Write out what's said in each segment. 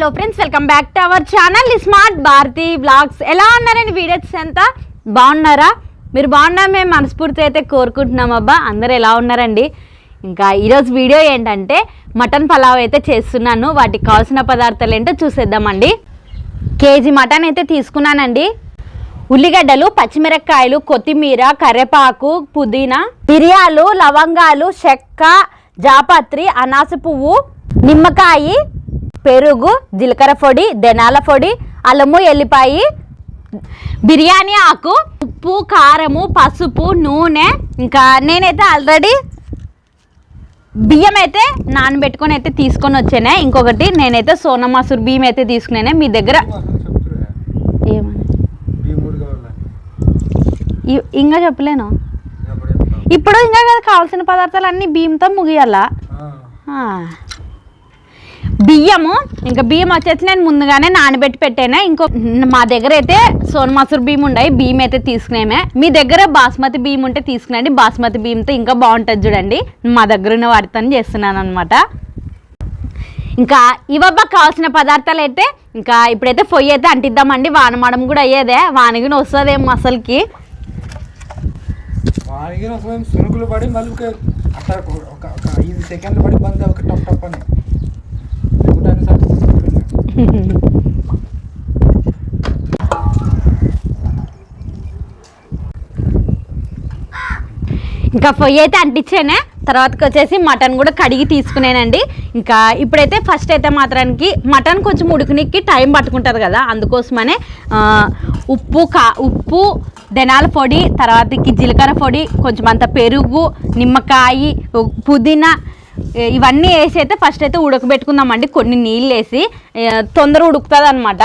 Hello friends welcome back to our channel. Smart Bharathi blogs ఎలా ఉన్నారండి videos ఎంత బాగున్నారా? మీరు బాగున్నా మేము మనస్ఫూర్తి అయితే కోరుకుంటున్నాం అబ్బా. అందరు ఎలా ఉన్నారండి? ఇంకా ఈరోజు వీడియో ఏంటంటే మటన్ పలావ్ అయితే చేస్తున్నాను. వాటికి కావాల్సిన పదార్థాలు ఏంటో చూసేద్దామండి. కేజీ మటన్ అయితే తీసుకున్నానండి. ఉల్లిగడ్డలు పచ్చిమిరపకాయలు కొత్తిమీర కరివేపాకు పుదీనా మిరియాలు లవంగాలు చెక్క జాపత్రి అనాస పువ్వు నిమ్మకాయ పెరుగు జీలకర్ర పొడి దెనాల పొడి అల్లము ఎల్లిపాయి బిర్యానీ ఆకు ఉప్పు కారము పసుపు నూనె ఇంకా నేనైతే ఆల్రెడీ బియ్యం అయితే నానబెట్టుకొని అయితే తీసుకొని వచ్చానే. ఇంకొకటి నేనైతే సోనా మసూర్ బియ్యం అయితే తీసుకున్నానే మీ దగ్గర ఇంకా చెప్పలేను. ఇప్పుడు ఇంకా కదా కావాల్సిన పదార్థాలు అన్నీ బియ్యంతో ముగియాలా. బియ్యము ఇంకా బియ్యం వచ్చేసి నేను ముందుగానే నానబెట్టి పెట్టాను. ఇంకో మా దగ్గర అయితే సోన్ మసూర్ బియ్యం ఉండయి బియ్యం అయితే తీసుకునేమే. మీ దగ్గర బాస్మతి బియ్యం ఉంటే తీసుకునండి. బాస్మతి బియ్యంతో ఇంకా బాగుంటుంది చూడండి. మా దగ్గర ఉన్న వాటితో చేస్తున్నాను అనమాట ఇంకా ఇవబ్బా కావాల్సిన పదార్థాలు అయితే ఇంకా ఇప్పుడైతే పొయ్యి అయితే అంటిద్దామండి. వానమాడం కూడా అయ్యేదే. వానగిన వస్తుందేమో అసలుకి. సునుకులు పడి మళ్ళీ ఒక ఐదు సెకండ్లు పడి బంద్ ఒక టప్ టప్ అని. ఇంకా పొయ్యి అయితే అంటించానే. తర్వాతకి వచ్చేసి మటన్ కూడా కడిగి తీసుకునేనండి. ఇంకా ఇప్పుడైతే ఫస్ట్ అయితే మాత్రానికి మటన్ కొంచెం ఉడుకునికి టైం పట్టుకుంటుంది కదా అందుకోసమనే ఉప్పు కా ఉప్పు ధనాల పొడి తర్వాతకి జీలకర్ర పొడి కొంచెం అంత పెరుగు నిమ్మకాయ పుదీనా ఇవన్నీ వేసి అయితే ఫస్ట్ అయితే ఉడకబెట్టుకుందామండి. కొన్ని నీళ్ళు వేసి తొందర ఉడుకుతుంది అనమాట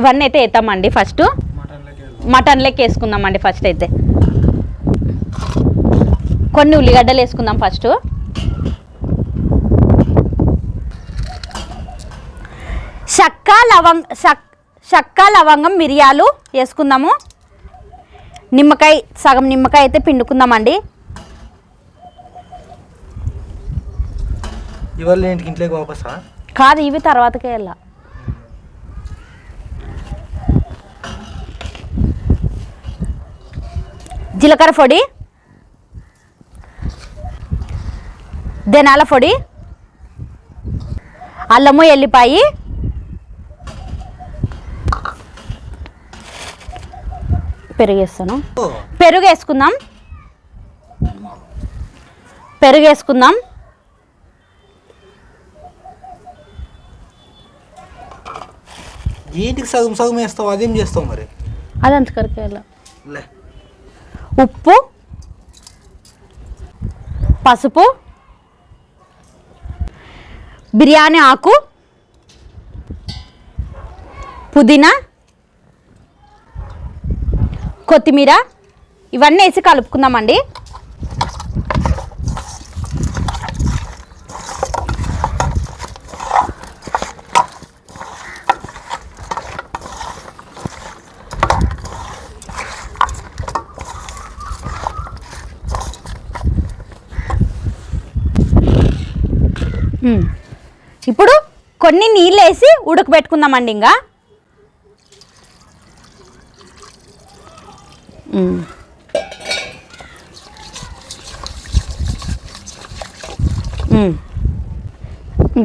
ఇవన్నీ అయితే వేస్తామండి ఫస్ట్ మటన్లోకి మటన్ లెక్క వేసుకుందామండి ఫస్ట్ అయితే. కొన్ని ఉల్లిగడ్డలు వేసుకుందాం ఫస్ట్ చక్క లవంగ షక్- లవంగం మిరియాలు వేసుకుందాము. నిమ్మకాయ సగం నిమ్మకాయ అయితే పిండుకుందామండి. ఇవాళ ఇంట్లోకి వాపసా? కాదు ఇవి తర్వాతకే వెళ్ళా. జీలకర్ర పొడి ధనాల పొడి అల్లము ఎల్లిపాయి పెరుగు వేస్తాను ఓ, పెరుగు వేసుకుందాం పెరుగు వేసుకుందాం ఏంటికి సగం సగం వేస్తావు? అదేం చేస్తావు మరి? అది అంతకరికి వెళ్ళా లే. ఉప్పు పసుపు బిర్యానీ ఆకు పుదీనా కొత్తిమీర ఇవన్నీ వేసి కలుపుకుందామండి ఉమ్. ఇప్పుడు కొన్ని నీళ్ళు వేసి ఉడకబెట్టుకుందామండి ఇంకా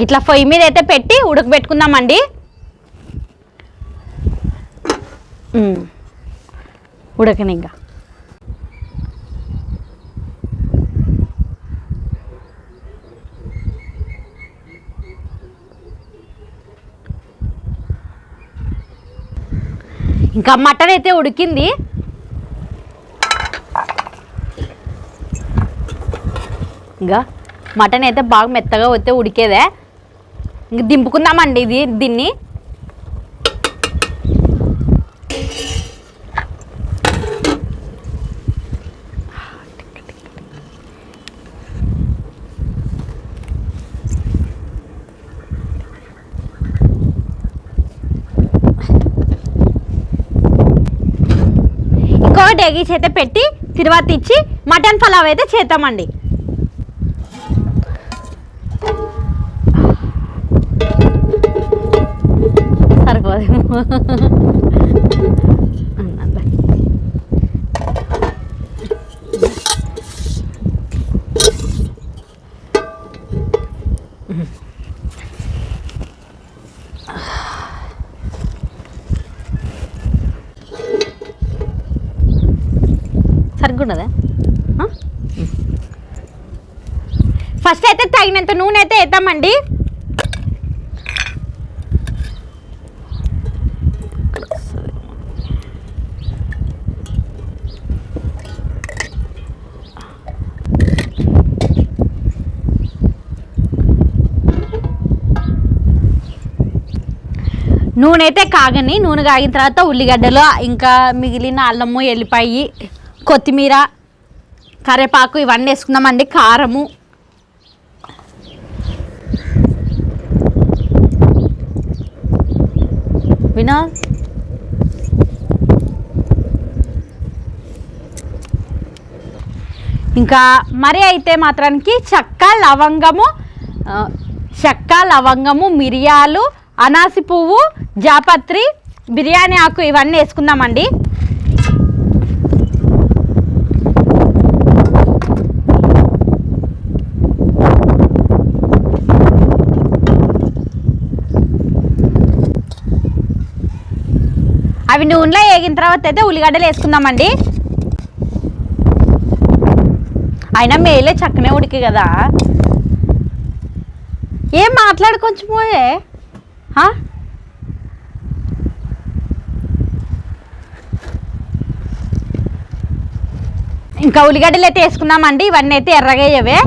ఇట్లా పొయ్యి మీద అయితే పెట్టి ఉడకబెట్టుకుందామండి. ఉడకని ఇంకా ఇంకా మటన్ అయితే ఉడికింది. ఇంకా మటన్ అయితే బాగా మెత్తగా వస్తే ఉడికేదే. ఇంక దింపుకుందామండి ఇది దీన్ని. ఎగి ఎగిసి పెట్టి తర్వాత ఇచ్చి మటన్ పలావ్ అయితే చేద్దామండి. వస్తుందేమో సరిగ్గా ఫస్ట్ అయితే తగినంత నూనె అయితే వేద్దామండి. నూనె అయితే కాగని నూనె కాగిన తర్వాత ఉల్లిగడ్డలు ఇంకా మిగిలిన అల్లము ఎల్లిపాయి కొత్తిమీర కరివేపాకు ఇవన్నీ వేసుకుందామండి కారము. వినోద్ ఇంకా మరి అయితే మాత్రానికి చెక్క లవంగము చెక్క లవంగము మిరియాలు అనాసి పువ్వు జాపత్రి బిర్యానీ ఆకు ఇవన్నీ వేసుకుందామండి. అవి నూనెలో వేగిన తర్వాత అయితే ఉల్లిగడ్డలు వేసుకుందామండి. అయినా మేలే చక్కనే ఉడికి కదా. ఏం మాట్లాడు కొంచెం పోయే ఇంకా ఉల్లిగడ్డలు అయితే వేసుకున్నామండి ఇవన్నీ అయితే ఎర్రగా అయ్యవే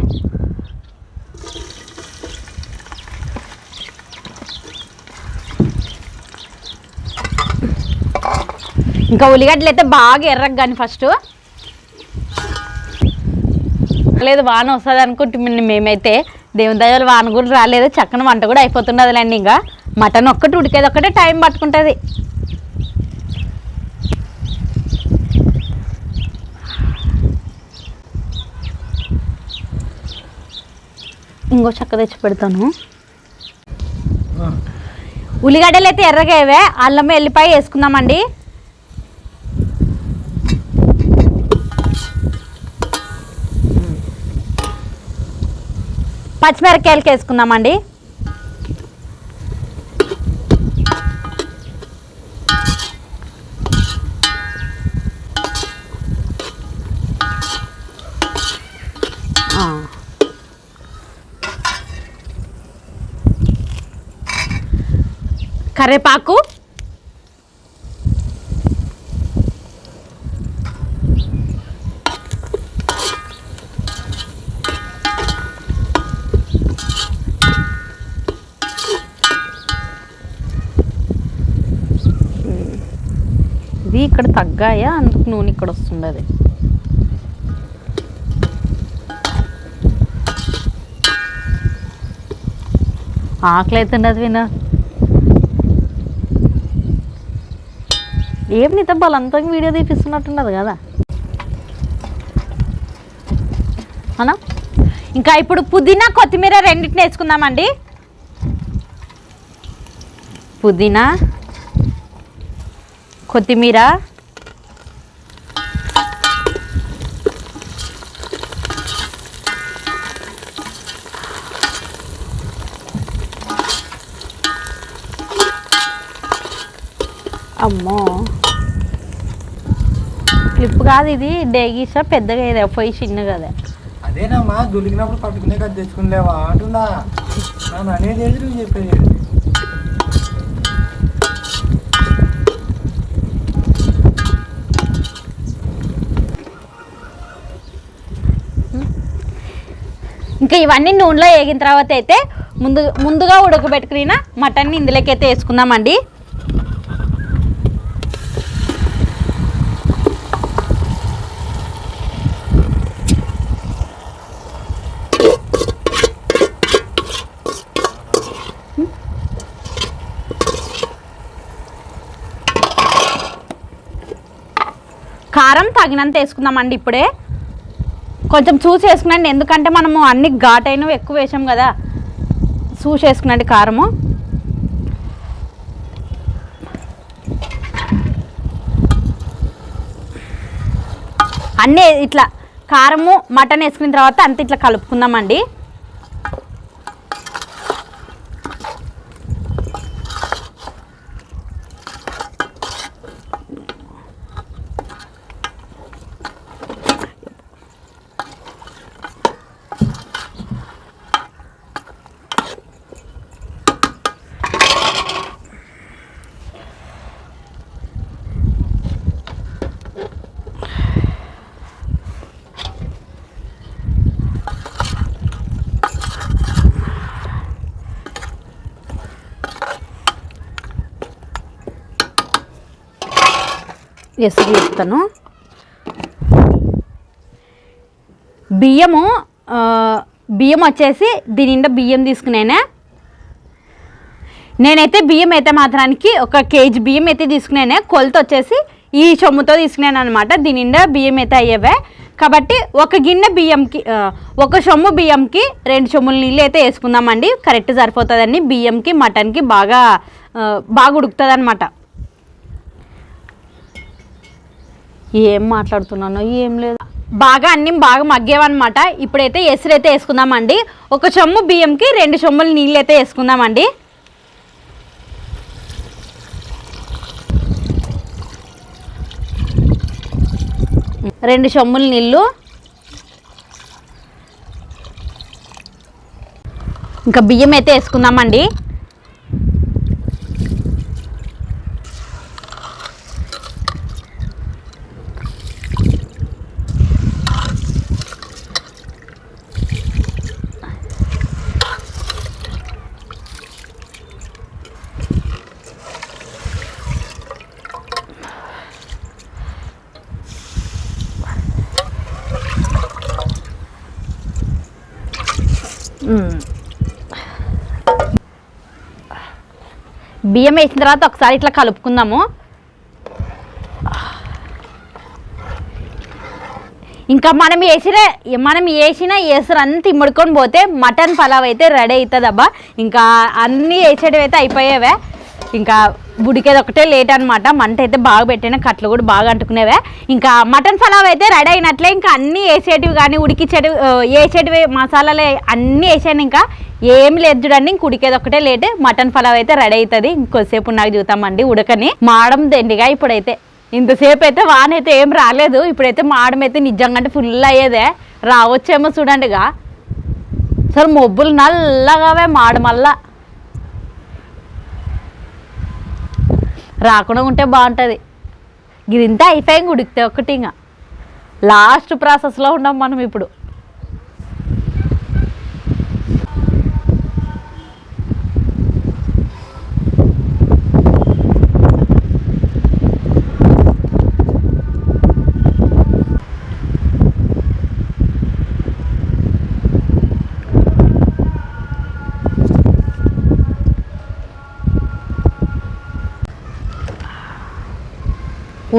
ఇంకా ఉల్లిగడ్డలు అయితే బాగా ఎర్రగా కానీ ఫస్ట్ లేదు వాన వస్తుంది అనుకుంటున్నాం మేమైతే. దేవుని దయలు వాన కూడా రాలేదు చక్కని వంట కూడా అయిపోతున్నదిలేండి ఇంకా. మటన్ ఒక్కటి ఉడికేది ఒక్కటే టైం పట్టుకుంటుంది. ఇంకో చక్క తెచ్చి పెడతాను. ఉల్లిగడ్డలు అయితే ఎర్రగా అల్లం ఎల్లిపాయ వేసుకుందామండి. పచ్చిమిరపకాయలకి వేసుకుందామండి. కరేపాకు ఇది ఇక్కడ తగ్గాయా? అందుకు నూనె ఇక్కడ వస్తుంది అది. ఆకలి అవుతున్నది వినా ఏం నీతో బలంతంగా వీడియో తీపిస్తున్నట్టున్నది కదా? అనా? ఇంకా ఇప్పుడు పుదీనా కొత్తిమీర రెండింటిని వేసుకుందామండి. పుదీనా కొత్తిమీర. అమ్మో. క్లిప్ కాదు ఇది డేగీసా పెద్దగా ఇది పోయి చిన్న కదా అదేనమ్మా దొరికినప్పుడు పట్టుకునే కదా తెచ్చుకునేవా అంటుందా? నన్ను అనేది నువ్వు చెప్పేది? ఇవన్నీ నూనెలో వేగిన తర్వాత అయితే ముందు ముందుగా ఉడకబెట్టుకున్న మటన్ని ఇందులోకి అయితే వేసుకుందామండి. కారం తగినంత వేసుకుందామండి ఇప్పుడే. కొంచెం చూసి వేసుకున్నాను ఎందుకంటే మనము అన్ని ఘాటైనవి ఎక్కువ వేసాం కదా. చూసి వేసుకునండి కారము. అన్నీ ఇట్లా కారము మటన్ వేసుకున్న తర్వాత అంత ఇట్లా కలుపుకుందామండి. ఎసుగు వేస్తాను బియ్యము బియ్యం వచ్చేసి దీని నిండా బియ్యం తీసుకునేనే? నేనైతే బియ్యం అయితే మాత్రానికి ఒక కేజీ బియ్యం అయితే తీసుకునేనే? కొలత వచ్చేసి ఈ చొమ్ముతో తీసుకున్నాను అనమాట దీని నిండా బియ్యం అయితే అయ్యేవే. కాబట్టి ఒక గిన్నె బియ్యంకి ఒక సొమ్ము బియ్యంకి రెండు సొమ్ముల నీళ్ళు అయితే వేసుకుందామండి. కరెక్ట్ సరిపోతుందండి. బియ్యంకి మటన్కి బాగా బాగా ఉడుకుతుంది అనమాట ఏం మాట్లాడుతున్నానో ఏం లేదు. బాగా అన్ని బాగా మగ్గేవన్నమాట. ఇప్పుడైతే ఎసురు అయితే వేసుకుందామండి. ఒక చెమ్ము బియ్యంకి రెండు చెమ్ములు నీళ్ళు అయితే వేసుకుందామండి. రెండు చెమ్ములు నీళ్ళు. ఇంకా బియ్యం అయితే వేసుకుందామండి. బియ్యం వేసిన తర్వాత ఒకసారి ఇట్లా కలుపుకుందాము. ఇంకా మనం వేసిన మనం వేసిన ఏసరు అంతా ఇమ్మడుకొని పోతే మటన్ పలావ్ అయితే రెడీ అవుతుంది అబ్బా. ఇంకా అన్నీ వేసేటివి అయితే అయిపోయేవే. ఇంకా ఉడికేది ఒకటే లేట్ అనమాట మంట అయితే బాగా పెట్టిన కట్లు కూడా బాగా అంటుకునేవే. ఇంకా మటన్ పలావ్ అయితే రెడీ అయినట్లే ఇంకా అన్నీ వేసేటివి కానీ ఉడికిచ్చేటివి వేసేటివి మసాలాలు అన్నీ వేసాను ఇంకా. ఏం లేదు చూడండి ఇంక ఉడికేది ఒకటే లేట్ మటన్ పలావ్ అయితే రెడీ అవుతుంది ఇంకొద్దిసేపు నాకు చూద్దామండి ఉడకని. మాడం దండిగా ఇప్పుడైతే. ఇంతసేపు అయితే వాన అయితే ఏం రాలేదు. ఇప్పుడైతే మాడం అయితే నిజంగా అంటే ఫుల్ అయ్యేదే. రావచ్చేమో చూడండిగా. అసలు మొబ్బులు నల్లగావే మాడమల్లా రాకుండా ఉంటే బాగుంటుంది. ఇది ఇంత అయిపోయింది ఉడికితే ఒకటి ఇంకా లాస్ట్ ప్రాసెస్లో ఉన్నాం మనం ఇప్పుడు.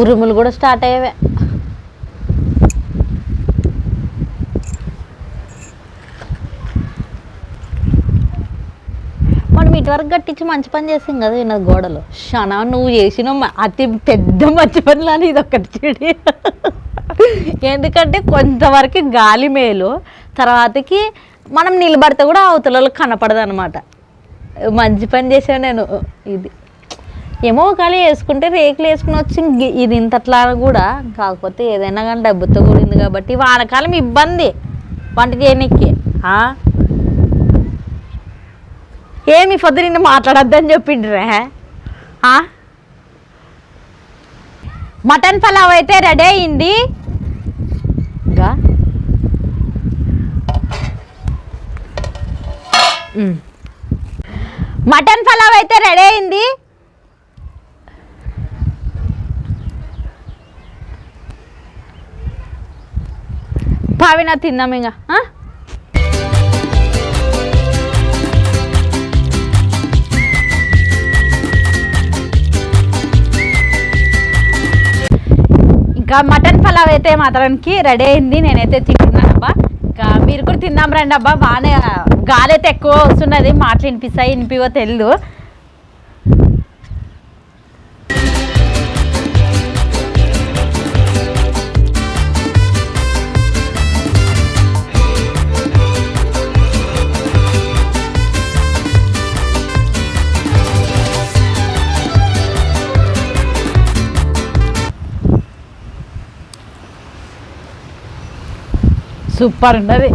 ఉరుములు కూడా స్టార్ట్ అయ్యేవే. మనం ఇటువరకు కట్టించి మంచి పని చేసాం కదా ఈయన గోడలు. షనా నువ్వు చేసిన అతి పెద్ద మంచి పనులని ఇది ఒకటి చెడి ఎందుకంటే కొంతవరకు గాలి మేలు తర్వాతకి మనం నిలబడితే కూడా అవతలలో కనపడదు అనమాట మంచి పని చేసాను నేను. ఇది ఏమో కానీ వేసుకుంటే రేకులు వేసుకుని వచ్చి ఇది ఇంతట్లా కూడా కాకపోతే ఏదైనా కానీ డబ్బుతో కూడింది కాబట్టి వానకాలం ఇబ్బంది. వంట చేయనీకి. ఏమి పొద్దు నిన్ను మాట్లాడొద్దని చెప్పిండ్రే మటన్ పలావ్ అయితే రెడీ అయింది. ఇంకా మటన్ పలావ్ అయితే రెడీ అయింది. పావిన తిందాం ఇంకా ఇంకా మటన్ పలావ్ అయితే మాత్రానికి రెడీ అయింది నేనైతే తింటున్నాను అబ్బా ఇంకా మీరు కూడా తిందాం రండి అబ్బా బాగానే గాలి అయితే ఎక్కువ వస్తున్నది మాటలు వినిపిస్తాయి వినిపివో తెలియదు సూపర్ ఉండదు